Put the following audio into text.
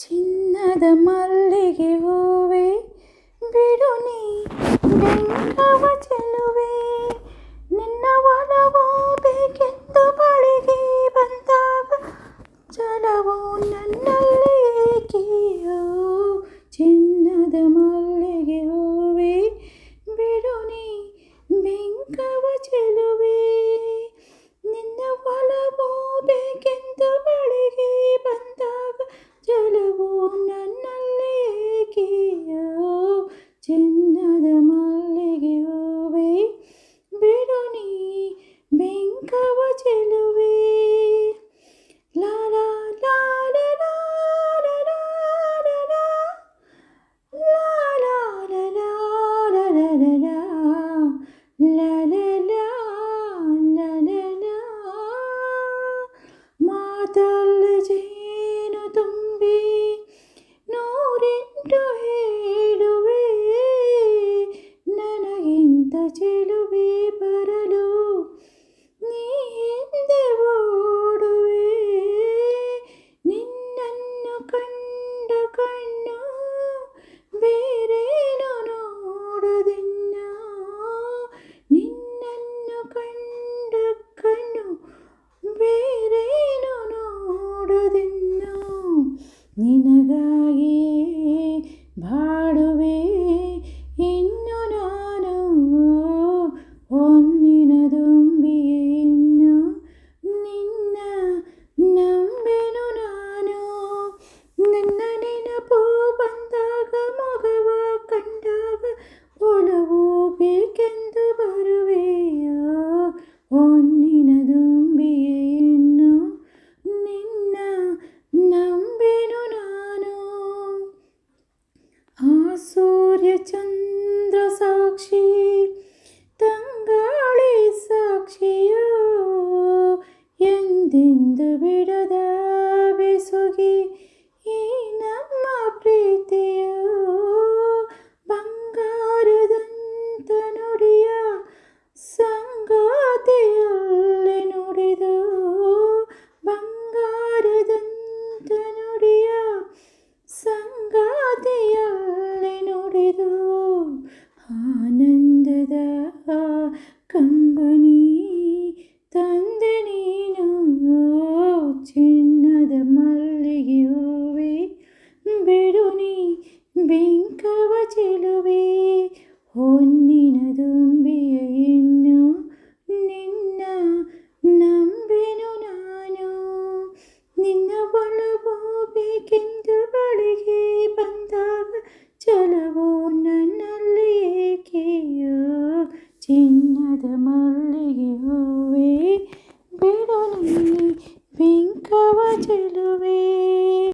ചിന്നത മല്ലികെ ഹൂവേ ബിടു നീ നിന്ന വനവോ ബേക്കെന്തു പളികെ ബന്ദാവ ചലവോ നന്നല്ലേക്കിയോ ചിന്നത മല്ലികെ 鲁比。one ಬಂದು ಬಿಡುದ ದುಂಬಿಯನ್ನು ನಿನ್ನ ನಂಬೆನು ನಾನು ನಿನ್ನ ಒಳಗೋಬೇಕೆಂದು ಬಳಿಗೆ ಬಂದಾಗ ಚಲವು ನನ್ನಲ್ಲಿ ಏಕೆಯೋ ಚಿನ್ನದ ಮಲ್ಲಿ